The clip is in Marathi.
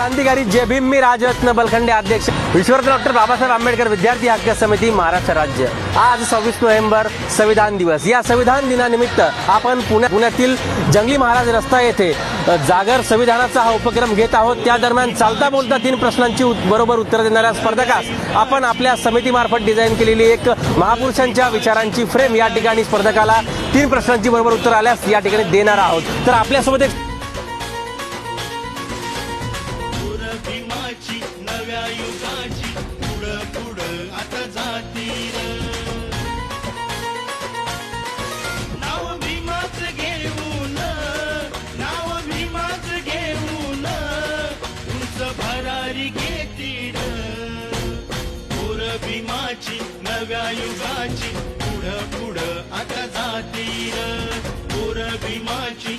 क्रांतिकारी जय भीम मी राजरत्न बलखंडे अध्यक्ष. विश्वरत्न डॉक्टर बाबासाहेब आंबेडकर विद्यार्थी हक्क समिती महाराष्ट्र राज्य. आज सव्वीस नोव्हेंबर संविधान दिवस. या संविधान दिनानिमित्त आपण पुण्या पुण्यातील जंगली महाराज रस्ता येथे जागर संविधानाचा हा उपक्रम घेत आहोत. त्या दरम्यान चालता बोलता तीन प्रश्नांची बरोबर उत्तर देणाऱ्या स्पर्धकास आपण आपल्या समितीमार्फत डिझाईन केलेली एक महापुरुषांच्या विचारांची फ्रेम या ठिकाणी स्पर्धकाला तीन प्रश्नांची बरोबर उत्तर आल्यास या ठिकाणी देणार आहोत. तर आपल्यासोबत एक भीमाची नव्या युगाची. पुढं पुढं आता जातील. नाव भीमाच घेऊन नाव भीमाच घेऊन उंच भरारी घेतील. पोर भीमाची नव्या युगाची. पुढं पुढं आता जातील. पोर भीमाची